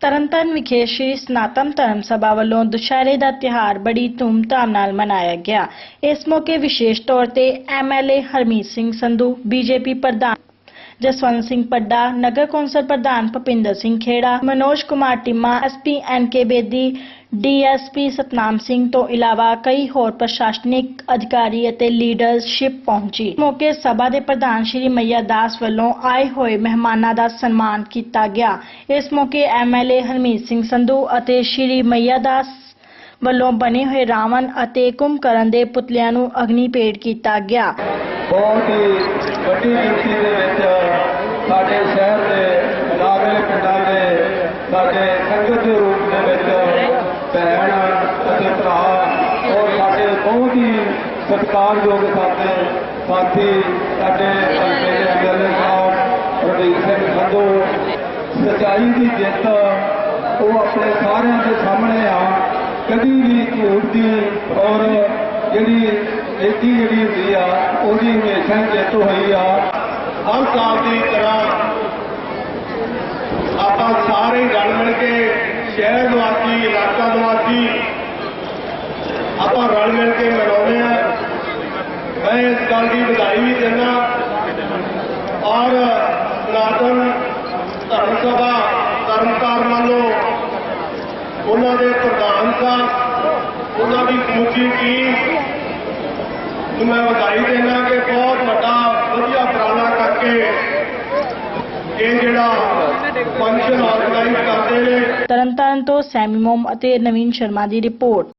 ਤਰਨਤਾਰਨ ਵਿਖੇ ਸ਼੍ਰੀ ਸਨਾਤਨ ਧਰਮ ਸਭਾ ਵੱਲੋਂ ਦੁਸ਼ਹਿਰੇ ਦਾ ਤਿਉਹਾਰ ਬੜੀ ਧੂਮਧਾਮ ਨਾਲ ਮਨਾਇਆ ਗਿਆ। ਇਸ ਮੌਕੇ ਵਿਸ਼ੇਸ਼ ਤੌਰ ਤੇ ਐਮਐਲਏ ਹਰਮੀਤ ਸਿੰਘ ਸੰਧੂ ਬੀਜੇਪੀ ਪ੍ਰਧਾਨ ਜਸਵੰਤ ਸਿੰਘ ਪੱਡਾ ਨਗਰ ਕੌਂਸਲ ਪ੍ਰਧਾਨ Bhupinder Singh Khera, Manoj Kumar Timma SP NK Bedi DSP Satnam Singh ਤੋਂ ਇਲਾਵਾ ਕਈ ਹੋਰ ਪ੍ਰਸ਼ਾਸਨਿਕ ਅਧਿਕਾਰੀ ਅਤੇ ਲੀਡਰਸ਼ਿਪ ਪਹੁੰਚੀ। ਮੌਕੇ ਸਭਾ ਦੇ ਪ੍ਰਧਾਨ ਸ਼੍ਰੀ ਮਈਆ ਦਾਸ ਵੱਲੋਂ ਆਏ ਹੋਏ ਮਹਿਮਾਨਾਂ ਦਾ ਸਨਮਾਨ ਕੀਤਾ ਗਿਆ। ਇਸ ਮੌਕੇ ਐਮਐਲਏ ਹਰਮੀਤ ਸਿੰਘ ਸੰਧੂ ਅਤੇ ਸ਼੍ਰੀ ਮਈਆ ਦਾਸ ਵੱਲੋਂ ਬਣੇ ਹੋਏ ਰਾਵਣ ਅਤੇ ਕੁੰਭਕਰਨ ਦੇ ਪੁਤਲਿਆਂ ਨੂੰ ਅਗਨੀ ਭੇਟ ਕੀਤਾ ਗਿਆ। ਬਹੁਤ ਹੀ ਵੱਡੀ ਗਿਣਤੀ ਦੇ ਵਿੱਚ ਸਾਡੇ ਸ਼ਹਿਰ ਦੇ ਲਾਗਲੇ ਪਿੰਡਾਂ ਦੇ ਸਾਡੇ ਸੰਗਤ ਦੇ ਰੂਪ ਦੇ ਵਿੱਚ ਭੈਣ ਅਤੇ ਭਰਾ ਔਰ ਸਾਡੇ ਬਹੁਤ ਹੀ ਸਤਿਕਾਰਯੋਗ ਸਾਥੀ ਸਾਥੀ, ਸਾਡੇ ਹਲਕੇ ਦੇ ਐਮਐਲਏ ਸਾਹਿਬ ਰਵੀਰ ਸਿੰਘ ਸੰਧੂ, ਸਚਾਈ ਦੀ ਜਿੱਤ, ਉਹ ਆਪਣੇ ਸਾਰਿਆਂ ਦੇ ਸਾਹਮਣੇ ਆ। ਕਦੀ ਵੀ ਝੂਠ ਦੀ ਔਰ ਜਿਹੜੀ ਨੀਤੀ ਜਿਹੜੀ ਹੁੰਦੀ ਆ, ਉਹਦੀ ਹਮੇਸ਼ਾ ਹੀ ਜਿੱਤ ਹੋਈ ਆ। ਹਰ ਸਾਲ ਦੀ ਤਰ੍ਹਾਂ ਆਪਾਂ ਸਾਰੇ ਰਲ ਮਿਲ ਕੇ ਸ਼ਹਿਰ ਨਿਵਾਸੀ, ਇਲਾਕਾ ਨਿਵਾਸੀ ਆਪਾਂ ਰਲ ਮਿਲ ਕੇ ਮਨਾਉਂਦੇ ਆ ਮੈਂ ਇਸ ਗੱਲ ਦੀ ਵਧਾਈ ਵੀ ਦਿੰਦਾ ਔਰ ਸਨਾਤਨ ਧਰਮ ਸਭਾ ਤਰਨਤਾਰਨ ਵੱਲੋਂ ਉਹਨਾਂ ਦੇ ਪ੍ਰਧਾਨ ਸਾਹਿਬ, ਉਹਨਾਂ ਦੀ ਸਮੁੱਚੀ ਟੀਮ ਨੂੰ ਮੈਂ ਵਧਾਈ ਦਿੰਦਾ ਕਿ ਬਹੁਤ ਵੱਡਾ, ਵਧੀਆ ਉਪਰਾਲਾ ਕਰਕੇ ਇਹ ਜਿਹੜਾ ਫੰਕਸ਼ਨ ਆਰਗੇਨਾਈਜ਼ ਕਰਦੇ ਨੇ। ਤਰਨਤਾਰਨ ਤੋਂ ਸੈਮੀ ਮੋਮ ਅਤੇ ਨਵੀਨ ਸ਼ਰਮਾ ਦੀ ਰਿਪੋਰਟ।